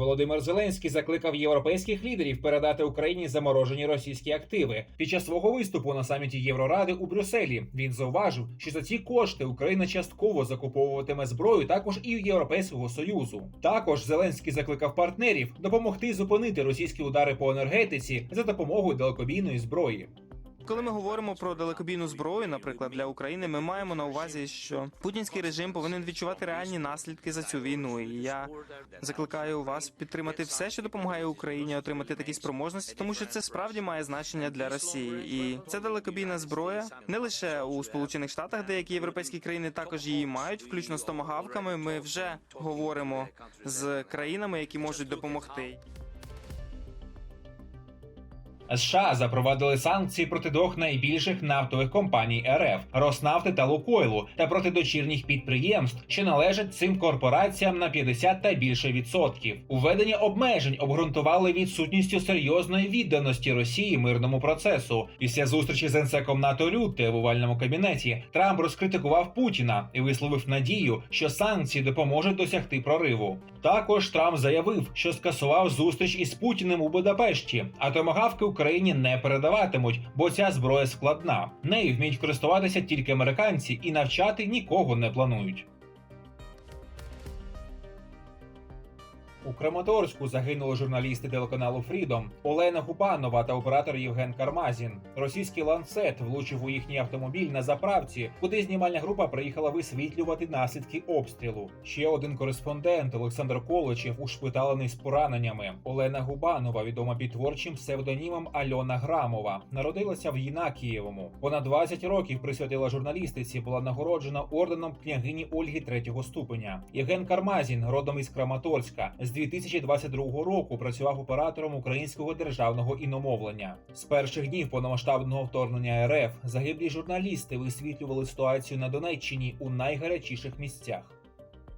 Володимир Зеленський закликав європейських лідерів передати Україні заморожені російські активи. Під час свого виступу на саміті Євроради у Брюсселі він зауважив, що за ці кошти Україна частково закуповуватиме зброю також і у Європейського союзу. Також Зеленський закликав партнерів допомогти зупинити російські удари по енергетиці за допомогою далекобійної зброї. Коли ми говоримо про далекобійну зброю, наприклад, для України, ми маємо на увазі, що путінський режим повинен відчувати реальні наслідки за цю війну. І я закликаю вас підтримати все, що допомагає Україні отримати такі спроможності, тому що це справді має значення для Росії. І це далекобійна зброя не лише у Сполучених Штатах, деякі європейські країни також її мають, включно з томагавками. Ми вже говоримо з країнами, які можуть допомогти. США запровадили санкції проти двох найбільших нафтових компаній РФ Роснафти та Лукойлу та проти дочірніх підприємств, що належать цим корпораціям на 50 та більше відсотків. Уведення обмежень обґрунтували відсутністю серйозної відданості Росії мирному процесу. Після зустрічі з генсеком НАТО Люте в овальному кабінеті Трамп розкритикував Путіна і висловив надію, що санкції допоможуть досягти прориву. Також Трамп заявив, що скасував зустріч із Путіним у Будапешті, а томагавки Україні не передаватимуть, бо ця зброя складна. Нею вміють користуватися тільки американці і навчати нікого не планують. У Краматорську загинули журналісти телеканалу Фрідом Олена Губанова та оператор Євген Кармазін. Російський ланцет влучив у їхній автомобіль на заправці, куди знімальна група приїхала висвітлювати наслідки обстрілу. Ще один кореспондент Олександр Количев ушпиталений з пораненнями. Олена Губанова, відома під творчим псевдонімом Альона Грамова, народилася в Єнакієвому. Понад 20 років присвятила журналістиці, була нагороджена орденом княгині Ольги третього ступеня. Євген Кармазін, родом із Краматорська, з 2022 року працював оператором українського державного іномовлення. З перших днів повномасштабного вторгнення РФ загиблі журналісти висвітлювали ситуацію на Донеччині у найгарячіших місцях.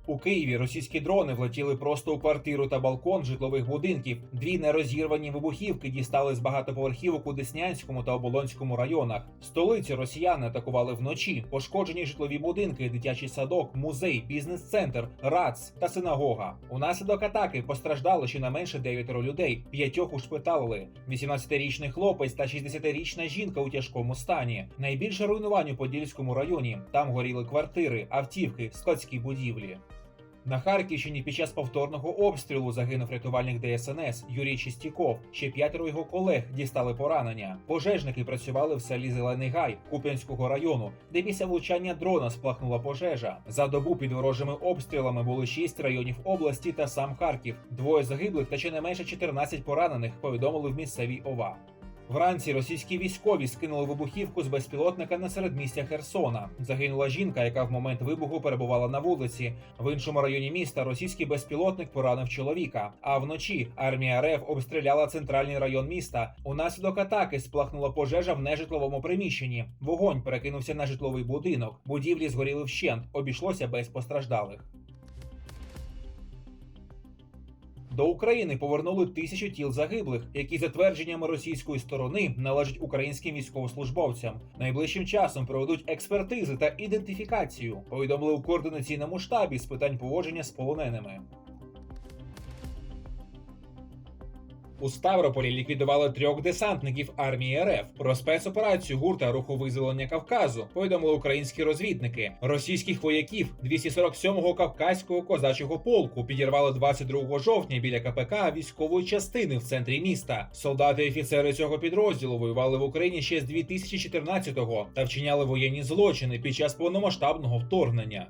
У Києві російські дрони влетіли просто у квартиру та балкон житлових будинків. Дві нерозірвані вибухівки дістали з багатоповерхівок у Деснянському та Оболонському районах. Столицю росіяни атакували вночі. Пошкоджені житлові будинки, дитячий садок, музей, бізнес-центр, РАЦ та синагога. Унаслідок атаки постраждало щонайменше дев'ятеро людей. П'ятьох ушпиталили. 18-річний хлопець та 60-річна жінка у тяжкому стані. Найбільше руйнувань у Подільському районі. Там горіли квартири, автівки, складські будівлі. На Харківщині під час повторного обстрілу загинув рятувальник ДСНС Юрій Чистіков. Ще п'ятеро його колег дістали поранення. Пожежники працювали в селі Зелений Гай Куп'янського району, де після влучання дрона спалахнула пожежа. За добу під ворожими обстрілами були шість районів області та сам Харків. Двоє загиблих та щонайменше 14 поранених. Повідомили в місцевій ОВА. Вранці російські військові скинули вибухівку з безпілотника на середмістя Херсона. Загинула жінка, яка в момент вибуху перебувала на вулиці. В іншому районі міста російський безпілотник поранив чоловіка. А вночі армія РФ обстріляла центральний район міста. Унаслідок атаки сплахнула пожежа в нежитловому приміщенні. Вогонь перекинувся на житловий будинок. Будівлі згоріли вщент. Обійшлося без постраждалих. До України повернули тисячу тіл загиблих, які за твердженнями російської сторони належать українським військовослужбовцям. Найближчим часом проведуть експертизи та ідентифікацію. Повідомили у координаційному штабі з питань поводження з полоненими. У Ставрополі ліквідували трьох десантників армії РФ. Про спецоперацію гурта руху визволення Кавказу повідомили українські розвідники. Російських вояків 247-го кавказького козачого полку підірвали 22 жовтня біля КПК військової частини в центрі міста. Солдати і офіцери цього підрозділу воювали в Україні ще з 2014-го та вчиняли воєнні злочини під час повномасштабного вторгнення.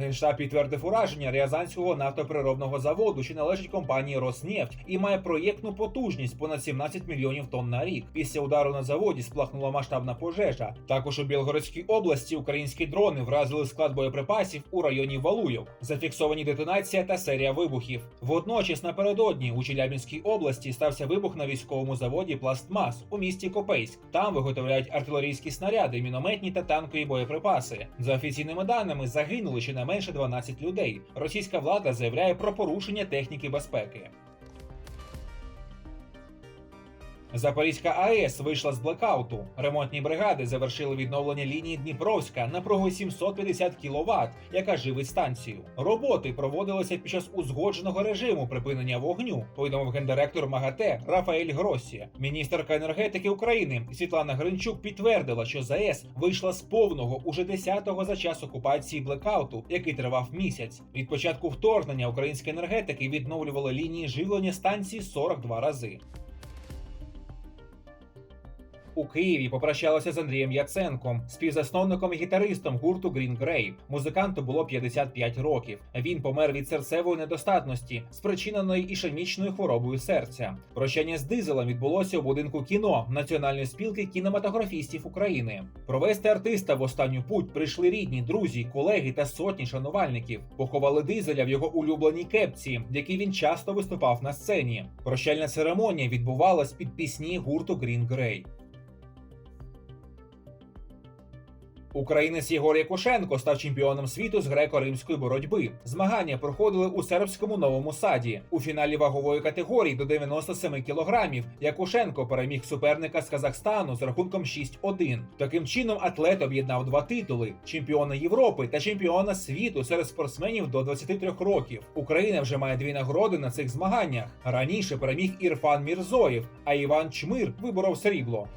Генштаб підтвердив ураження Рязанського нафтоприробного заводу, що належить компанії Роснефть і має проєктну потужність понад 17 мільйонів тонн на рік. Після удару на заводі спалахнула масштабна пожежа. Також у Білгородській області українські дрони вразили склад боєприпасів у районі Валуйов. Зафіксовані детонація та серія вибухів. Водночас напередодні у Челябінській області стався вибух на військовому заводі Пластмас у місті Копейськ. Там виготовляють артилерійські снаряди, мінометні та танкові боєприпаси. За офіційними даними загинули ще не менше 12 людей. Російська влада заявляє про порушення техніки безпеки. Запорізька АЕС вийшла з блекауту. Ремонтні бригади завершили відновлення лінії Дніпровська напругою 750 кВт, яка живить станцію. Роботи проводилися під час узгодженого режиму припинення вогню. Повідомив гендиректор МАГАТЕ Рафаель Гросі. Міністерка енергетики України Світлана Гринчук підтвердила, що ЗАЕС вийшла з повного уже 10-го за час окупації блекауту, який тривав місяць. Від початку вторгнення українські енергетики відновлювали лінії живлення станції 42 рази. У Києві попрощалися з Андрієм Яценком, співзасновником і гітаристом гурту Green Grey. Музиканту було 55 років. Він помер від серцевої недостатності, спричиненої ішемічною хворобою серця. Прощання з дизелем відбулося у будинку кіно Національної спілки кінематографістів України. Провести артиста в останню путь прийшли рідні, друзі, колеги та сотні шанувальників. Поховали дизеля в його улюбленій кепці, в якій він часто виступав на сцені. Прощальна церемонія відбувалась під пісні гурту Green Grey. Українець Єгор Якушенко став чемпіоном світу з греко-римської боротьби. Змагання проходили у сербському новому саді. У фіналі вагової категорії до 97 кілограмів Якушенко переміг суперника з Казахстану з рахунком 6-1. Таким чином атлет об'єднав два титули: чемпіона Європи та чемпіона світу серед спортсменів до 23 років. Україна вже має дві нагороди на цих змаганнях. Раніше переміг Ірфан Мірзоєв, а Іван Чмир виборов срібло.